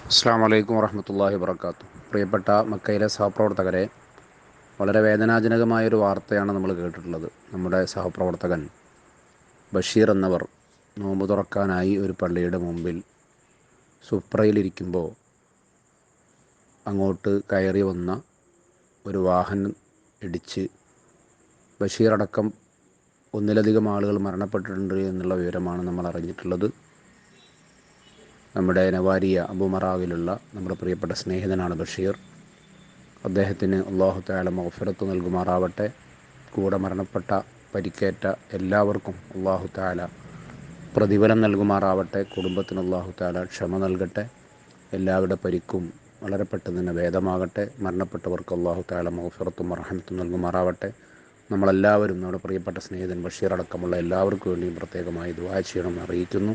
അസ്സാം വലൈക്കും വറഹമത്തല്ലാഹി വർക്കാത്തു പ്രിയപ്പെട്ട മക്കയിലെ സഹപ്രവർത്തകരെ വളരെ വേദനാജനകമായൊരു വാർത്തയാണ് നമ്മൾ കേട്ടിട്ടുള്ളത്. നമ്മുടെ സഹപ്രവർത്തകൻ ബഷീർ എന്നവർ നോമ്പ് തുറക്കാനായി ഒരു പള്ളിയുടെ മുമ്പിൽ സുപ്രയിലിരിക്കുമ്പോൾ അങ്ങോട്ട് കയറി വന്ന ഒരു വാഹനം ഇടിച്ച് ബഷീർ അടക്കം ഒന്നിലധികം ആളുകൾ മരണപ്പെട്ടിട്ടുണ്ട് എന്നുള്ള വിവരമാണ് നമ്മൾ അറിഞ്ഞിട്ടുള്ളത്. നമ്മുടെ നവാരിയ അബുമറാവിലുള്ള നമ്മുടെ പ്രിയപ്പെട്ട സ്നേഹിതനാണ് ബഷീർ. അദ്ദേഹത്തിന് അള്ളാഹു താല മൗഫിറത്ത് നൽകുമാറാവട്ടെ. കൂടെ മരണപ്പെട്ട പരിക്കേറ്റ എല്ലാവർക്കും അള്ളാഹു പ്രതിഫലം നൽകുമാറാവട്ടെ. കുടുംബത്തിന് അള്ളാഹു ക്ഷമ നൽകട്ടെ. എല്ലാവരുടെ പരിക്കും വളരെ പെട്ടെന്ന് ഭേദമാകട്ടെ. മരണപ്പെട്ടവർക്ക് അള്ളാഹു താല മൗഫിറത്തും മറഹമത്തും നൽകുമാറാവട്ടെ. നമ്മളെല്ലാവരും നമ്മുടെ പ്രിയപ്പെട്ട സ്നേഹിതൻ ബഷീർ അടക്കമുള്ള എല്ലാവർക്കും വേണ്ടിയും പ്രത്യേകമായി ദുആ ചെയ്യണമെന്ന് അറിയിക്കുന്നു.